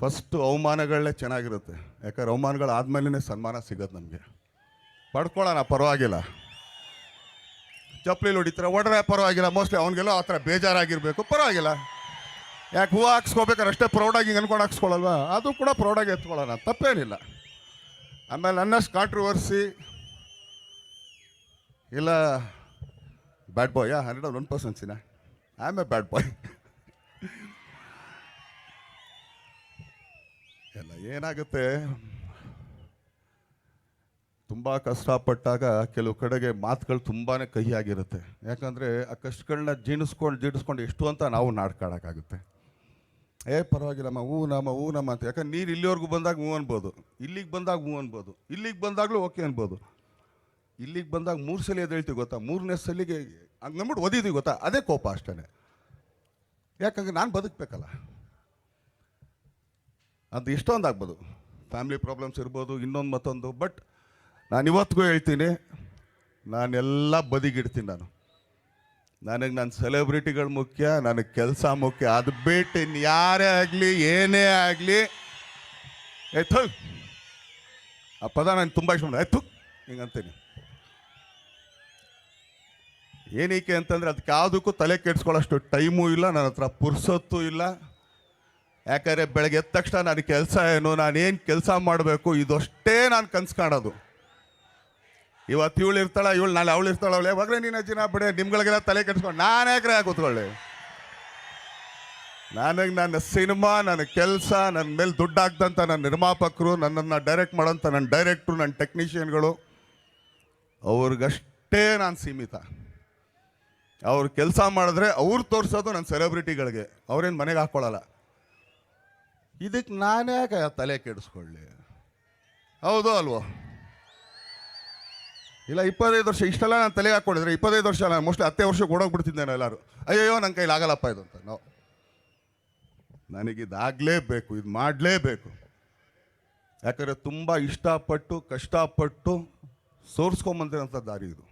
First ಅವಮಾನಗಳೇ ಚೆನ್ನಾಗಿರುತ್ತೆ. ಯಾಕಂದ್ರೆ ಅವಮಾನಗಳು ಆದಮೇಲೆ ಸನ್ಮಾನ ಸಿಗೋದು ನಮಗೆ. ಪಡ್ಕೊಳ್ಳೋಣ, ಪರವಾಗಿಲ್ಲ. ಚಪ್ಪಲಿ ಹೊಡಿತಾರೆ ಒಡ್ರೆ ಪರವಾಗಿಲ್ಲ. ಮೋಸ್ಟ್ಲಿ ಅವನಿಗೆಲ್ಲ ಆ ಥರ ಬೇಜಾರಾಗಿರಬೇಕು. ಪರವಾಗಿಲ್ಲ. ಯಾಕೆ ಹೂವು ಹಾಕ್ಸ್ಕೋಬೇಕಾದ್ರೆ ಅಷ್ಟೇ ಪ್ರೌಡಾಗಿ ಹಿಂಗೆ ಅನ್ಕೊಂಡು ಅದು ಕೂಡ ಪ್ರೌಡಾಗಿ ಎತ್ಕೊಳ್ಳೋಣ. ತಪ್ಪೇನಿಲ್ಲ. ಆಮೇಲೆ ನನ್ನಷ್ಟು ಕಾಂಟ್ರವರ್ಸಿ ಇಲ್ಲ bad boy hundred one ಪರ್ಸೆಂಟ್ಸಿನ I am a bad boy ಎಲ್ಲ ಏನಾಗುತ್ತೆ? ತುಂಬ ಕಷ್ಟಪಟ್ಟಾಗ ಕೆಲವು ಕಡೆಗೆ ಮಾತುಗಳು ತುಂಬಾ ಕಹಿಯಾಗಿರುತ್ತೆ. ಯಾಕಂದರೆ ಆ ಕಷ್ಟಗಳನ್ನ ಜೀಣಿಸ್ಕೊಂಡು ಜೀರ್ಣಿಸ್ಕೊಂಡು ಎಷ್ಟು ಅಂತ ನಾವು ನಾಡ್ಕಾಡೋಕ್ಕಾಗುತ್ತೆ. ಏ ಪರವಾಗಿಲ್ಲಮ್ಮ ಹೂ, ನಮ್ಮ ಹೂ, ನಮ್ಮ ಅಂತ. ಯಾಕಂದ್ರೆ ನೀರು ಇಲ್ಲಿವರೆಗೂ ಬಂದಾಗ ಹೂ ಅನ್ಬೋದು. ಇಲ್ಲಿಗೆ ಬಂದಾಗ ಹೂ ಅನ್ಬೋದು. ಇಲ್ಲಿಗೆ ಬಂದಾಗಲೂ ಓಕೆ ಅನ್ಬೋದು. ಇಲ್ಲಿಗೆ ಬಂದಾಗ ಮೂರು ಸಲ ಹೇಳ್ತೀವಿ ಗೊತ್ತಾ? ಮೂರನೇ ಸಲಿಗೆ, ಹಂಗೆ ನಂಬಿಟ್ಟು ಓದಿದ್ದೀವಿ ಗೊತ್ತಾ? ಅದೇ ಕೋಪ ಅಷ್ಟೇ ಯಾಕಂದ್ರೆ ನಾನು ಬದುಕಬೇಕಲ್ಲ. ಅದು ಇಷ್ಟೊಂದು ಆಗ್ಬೋದು. ಫ್ಯಾಮಿಲಿ ಪ್ರಾಬ್ಲಮ್ಸ್ ಇರ್ಬೋದು, ಇನ್ನೊಂದು ಮತ್ತೊಂದು ಬಟ್ ನಾನು ಇವತ್ತಿಗೂ ಹೇಳ್ತೀನಿ, ನಾನೆಲ್ಲ ಬದಿಗಿಡ್ತೀನಿ ನಾನು. ನನಗೆ ನನ್ನ ಸೆಲೆಬ್ರಿಟಿಗಳು ಮುಖ್ಯ, ನನಗೆ ಕೆಲಸ ಮುಖ್ಯ, ಅದು ಬಿಟ್ಟು ಇನ್ನು ಯಾರೇ ಆಗಲಿ, ಏನೇ ಆಗಲಿ. ಎತ್ತು ಆ ಪದ ನಾನು ತುಂಬ ಇಷ್ಟ ಎತ್ತು ಹಿಂಗಂತೀನಿ. ಏನಕ್ಕೆ ಅಂತಂದರೆ ಅದಕ್ಕೆ ಯಾವುದಕ್ಕೂ ತಲೆ ಕೆಡಿಸ್ಕೊಳ್ಳೋಷ್ಟು ಟೈಮೂ ಇಲ್ಲ ನನ್ನ ಹತ್ರ ಪುರ್ಸೊತ್ತು ಇಲ್ಲ. ಯಾಕಂದರೆ ಬೆಳಗ್ಗೆ ಎದ್ದ ತಕ್ಷಣ ನಾನು ಕೆಲಸ ಏನು ನಾನೇನು ಕೆಲಸ ಮಾಡಬೇಕು, ಇದಷ್ಟೇ ನಾನು ಕನ್ಸು ಕಾಣೋದು. ಇವತ್ತು ಇವಳು ಇರ್ತಾಳ, ಇವಳು ನಾಳೆ ಅವಳು ಇರ್ತಾಳ, ಅವಳೆ ಯಾವಾಗಲೇ ನೀನು ಅಜ್ಜಿನ ಬಿಡೆ, ನಿಮ್ಗಳಿಗೆಲ್ಲ ತಲೆ ಕೆಡಿಸ್ಕೊಂಡು ನಾನು ಯಾಕ್ರೆ ಕೂತ್ಕೊಳ್ಳಿ. ನನಗೆ ನನ್ನ ಸಿನಿಮಾ, ನನ್ನ ಕೆಲಸ ನನ್ನ ಮೇಲೆ ದುಡ್ಡು ಹಾಕ್ದಂಥ ನನ್ನ ನಿರ್ಮಾಪಕರು, ನನ್ನನ್ನು ಡೈರೆಕ್ಟ್ ಮಾಡೋಂಥ ನನ್ನ ಡೈರೆಕ್ಟ್ರು ನನ್ನ ಟೆಕ್ನಿಷಿಯನ್ಗಳು ಅವ್ರಿಗಷ್ಟೇ ನಾನು ಸೀಮಿತ. ಅವ್ರು ಕೆಲಸ ಮಾಡಿದ್ರೆ ಅವ್ರು ತೋರಿಸೋದು ನನ್ನ ಸೆಲೆಬ್ರಿಟಿಗಳಿಗೆ ಅವ್ರೇನು ಮನೆಗೆ ಹಾಕ್ಕೊಳ್ಳಲ್ಲ ಇದಕ್ಕೆ ನಾನೇ ತಲೆ ಕೆಡಿಸ್ಕೊಳ್ಳಿ? ಹೌದು ಅಲ್ವೋ? ಇಲ್ಲ, ಇಪ್ಪತ್ತೈದು ವರ್ಷ, ಇಷ್ಟೆಲ್ಲ ನಾನು ತಲೆ ಹಾಕ್ಕೊಂಡಿದ್ರೆ ಇಪ್ಪತ್ತೈದು ವರ್ಷ ನಾನು ಮೋಸ್ಟ್ಲಿ ಹತ್ತೇ ವರ್ಷ ಓಡೋಗ್ಬಿಡ್ತಿದ್ದೇನೆ ಎಲ್ಲರೂ. ಅಯ್ಯಯ್ಯೋ ನನ್ನ ಕೈಲಿ ಆಗಲ್ಲಪ್ಪ ಇದು ಅಂತ ನಾವು ನನಗಿದಾಗಲೇಬೇಕು, ಇದು ಮಾಡಲೇಬೇಕು. ಯಾಕಂದರೆ ತುಂಬ ಇಷ್ಟಪಟ್ಟು, ಕಷ್ಟಪಟ್ಟು ಸೋರಿಸ್ಕೊಂಬಂದಿರೋಂಥ ದಾರಿ ಇದು.